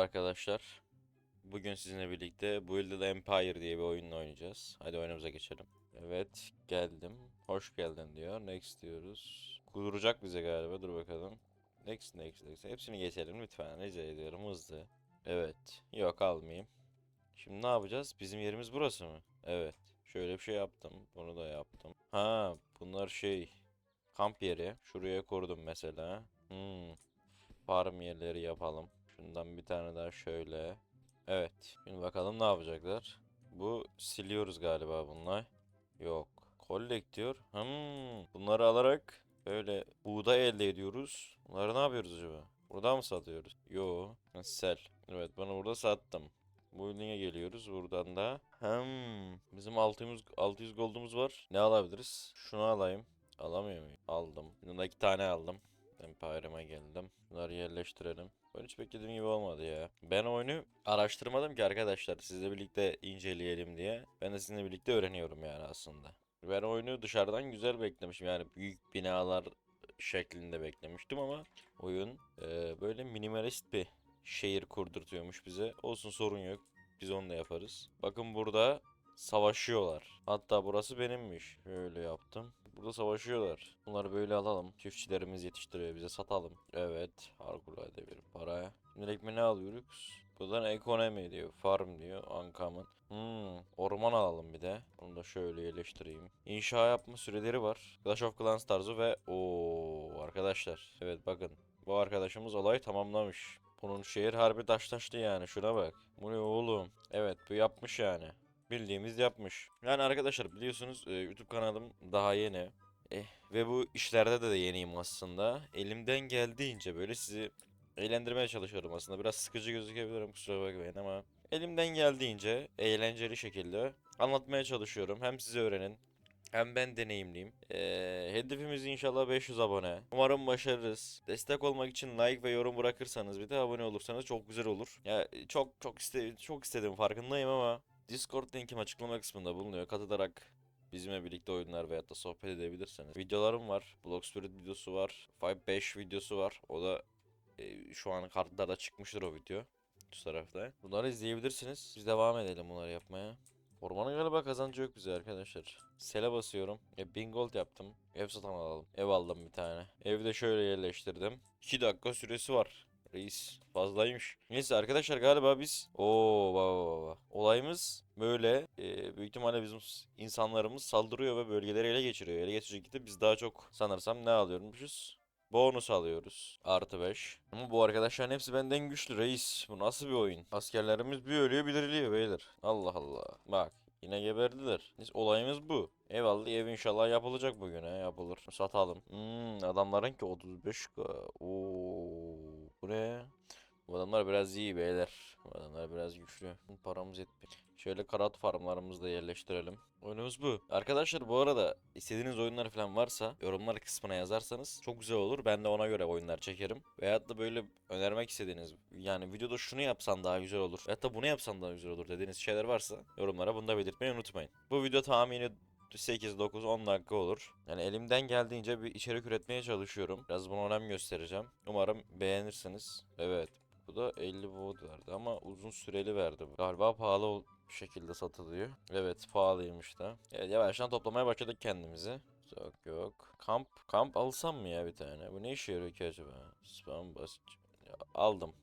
Arkadaşlar bugün sizinle birlikte Build the Empire diye bir oyunla oynayacağız. Hadi oyunumuza geçelim. Evet geldim. Hoş geldin diyor. Next diyoruz. Kuduracak bize galiba. Dur bakalım. Next next next. Hepsini geçelim lütfen. Rica ediyorum hızlı. Evet. Yok almayayım. Şimdi ne yapacağız? Bizim yerimiz burası mı? Evet. Şöyle bir şey yaptım. Bunu da yaptım. Ha bunlar şey. Kamp yeri. Şuraya kurdum mesela. Hmm. Farm yerleri yapalım. Şundan bir tane daha şöyle. Evet. Şimdi bakalım ne yapacaklar. Bu siliyoruz galiba bunlar. Yok. Collect diyor. Hmm. Bunları alarak böyle buğday elde ediyoruz. Bunları ne yapıyoruz acaba? Burada mı satıyoruz? Yo. Ha, Sell. Evet bunu burada sattım. Bu linke geliyoruz. Buradan da. Hmm. Bizim 600, 600 gold'umuz var. Ne alabiliriz? Şunu alayım. Alamıyor muyum? Aldım. İki tane aldım. Empire'ıma geldim. Bunları yerleştirelim. Ben hiç beklediğim gibi olmadı ya. Ben oyunu araştırmadım ki arkadaşlar. Sizle birlikte inceleyelim diye. Ben de sizinle birlikte öğreniyorum yani aslında. Ben oyunu dışarıdan güzel beklemişim. Yani büyük binalar şeklinde beklemiştim ama oyun e, böyle minimalist bir şehir kurdurtuyormuş bize. Olsun sorun yok. Biz onu da yaparız. Bakın burada savaşıyorlar. Hatta burası benimmiş. Şöyle yaptım. Burada savaşıyorlar. Bunları böyle alalım. Çiftçilerimiz yetiştiriyor bize satalım. Evet. Harikulade bir para. Şimdilik mi ne alıyoruz? Buradan ekonomi diyor. Farm diyor. Uncommon. Hmm, orman alalım bir de. Onu da şöyle yerleştireyim. İnşa yapma süreleri var. Clash of Clans tarzı ve o arkadaşlar. Evet bakın. Bu arkadaşımız olay tamamlamış. Bunun şehir harbi taş taştı yani. Şuna bak. Bu ne oğlum? Evet bu yapmış yani. Bildiğimiz yapmış. Yani arkadaşlar biliyorsunuz e, YouTube kanalım daha yeni. Eh, ve bu işlerde de, de yeniyim aslında. Elimden geldiğince böyle sizi eğlendirmeye çalışıyorum aslında. Biraz sıkıcı gözükebilirim kusura bakmayın ama elimden geldiğince eğlenceli şekilde anlatmaya çalışıyorum. Hem siz öğrenin hem ben deneyimliyim. Ee, hedefimiz inşallah 500 abone. Umarım başarırız. Destek olmak için like ve yorum bırakırsanız bir de abone olursanız çok güzel olur. Ya çok çok iste çok istedim farkındayım ama Discord linkim açıklama kısmında bulunuyor. Katılarak bizimle birlikte oyunlar veyahut da sohbet edebilirsiniz. Videolarım var. Block Spirit videosu var. 5 videosu var. O da e, şu an kartlarda çıkmıştır o video. Şu tarafta. Bunları izleyebilirsiniz. Biz devam edelim bunları yapmaya. Ormanın galiba kazancı yok bize arkadaşlar. Sele basıyorum. E, 1000 gold yaptım. Ev satın alalım. Ev aldım bir tane. Evi de şöyle yerleştirdim. 2 dakika süresi var. Reis fazlaymış. Neyse arkadaşlar galiba biz Oo baba baba. Olayımız böyle e, büyük ihtimalle bizim insanlarımız saldırıyor ve bölgeleri ele geçiriyor. Ele geçirecek de biz daha çok sanırsam ne alıyormuşuz? Bonus alıyoruz. Artı 5. Ama bu arkadaşların hepsi benden güçlü reis. Bu nasıl bir oyun? Askerlerimiz bir ölüyor bir diriliyor beyler. Allah Allah. Bak yine geberdiler. Neyse olayımız bu. Eyvallah ev inşallah yapılacak bugün he yapılır. Satalım. Hmm, adamların ki 35k. Oo, bu ne? Bu adamlar biraz iyi beyler. Bu adamlar biraz güçlü. Paramız yetmiyor. Şöyle karat farmlarımızı da yerleştirelim. Oyunumuz bu. Arkadaşlar bu arada istediğiniz oyunlar falan varsa yorumlar kısmına yazarsanız çok güzel olur. Ben de ona göre oyunlar çekerim. Veyahut da böyle önermek istediğiniz yani videoda şunu yapsan daha güzel olur. Veyahut da bunu yapsan daha güzel olur dediğiniz şeyler varsa yorumlara bunu da belirtmeyi unutmayın. Bu video tahmini 8, 9, 10 dakika olur. Yani elimden geldiğince bir içerik üretmeye çalışıyorum. Biraz buna önem göstereceğim. Umarım beğenirsiniz. Evet. Bu da 50 wood verdi ama uzun süreli verdi. Galiba pahalı bir şekilde satılıyor. Evet pahalıymış da. Evet yavaştan toplamaya başladık kendimizi. Yok yok. Kamp kamp alsam mı ya bir tane? Bu ne işe yarıyor ki acaba? Spam. Ya, aldım.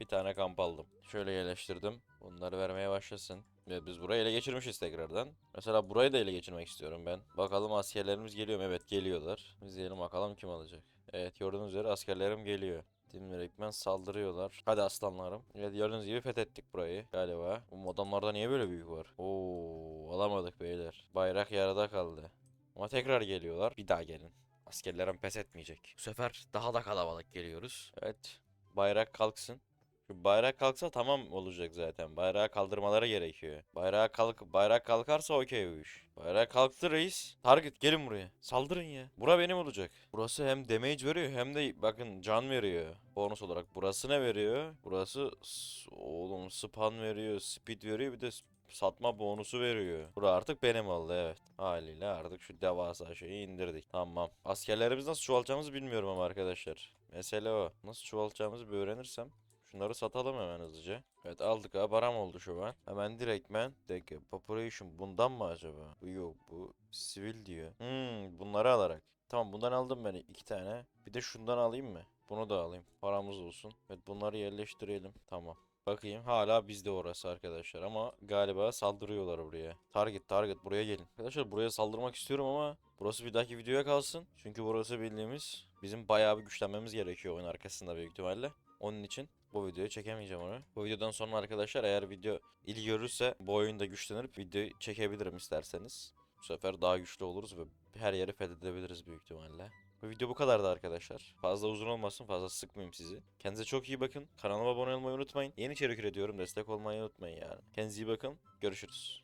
Bir tane kamp aldım. Şöyle yerleştirdim. Bunları vermeye başlasın. Evet biz burayı ele geçirmişiz tekrardan. Mesela burayı da ele geçirmek istiyorum ben. Bakalım askerlerimiz geliyor mu? Evet geliyorlar. Biz diyelim bakalım kim alacak. Evet gördüğünüz üzere askerlerim geliyor. Dimdir Ekmen saldırıyorlar. Hadi aslanlarım. Evet gördüğünüz gibi fethettik burayı galiba. Bu adamlarda niye böyle büyük var? Oo alamadık beyler. Bayrak yarıda kaldı. Ama tekrar geliyorlar. Bir daha gelin. Askerlerim pes etmeyecek. Bu sefer daha da kalabalık geliyoruz. Evet. Bayrak kalksın. Bayrak kalksa tamam olacak zaten. Bayrağı kaldırmaları gerekiyor. Bayrağı kalk bayrak kalkarsa okey bu iş. Bayrak kalktı reis. Target gelin buraya. Saldırın ya. Bura benim olacak. Burası hem damage veriyor hem de bakın can veriyor. Bonus olarak. Burası ne veriyor? Burası oğlum spam veriyor, speed veriyor bir de satma bonusu veriyor. Bura artık benim oldu evet. Haliyle artık şu devasa şeyi indirdik. Tamam. Askerlerimiz nasıl çoğaltacağımızı bilmiyorum ama arkadaşlar. Mesele o. Nasıl çoğaltacağımızı bir öğrenirsem. Şunları satalım hemen hızlıca. Evet aldık ha param oldu şu an. Hemen direktmen. Dakika population bundan mı acaba? Bu yok bu sivil diyor. Hmm bunları alarak. Tamam bundan aldım ben iki tane. Bir de şundan alayım mı? Bunu da alayım. Paramız olsun. Evet bunları yerleştirelim. Tamam. Bakayım hala bizde orası arkadaşlar ama galiba saldırıyorlar buraya. Target target buraya gelin. Arkadaşlar buraya saldırmak istiyorum ama burası bir dahaki videoya kalsın. Çünkü burası bildiğimiz bizim bayağı bir güçlenmemiz gerekiyor oyun arkasında büyük ihtimalle. Onun için bu videoyu çekemeyeceğim onu. Bu videodan sonra arkadaşlar eğer video ilgi görürse bu oyunda güçlenip video çekebilirim isterseniz. Bu sefer daha güçlü oluruz ve her yeri fethedebiliriz büyük ihtimalle. Bu video bu kadardı arkadaşlar. Fazla uzun olmasın, fazla sıkmayayım sizi. Kendinize çok iyi bakın. Kanalıma abone olmayı unutmayın. Yeni içerik üretiyorum, destek olmayı unutmayın yani. Kendinize iyi bakın. Görüşürüz.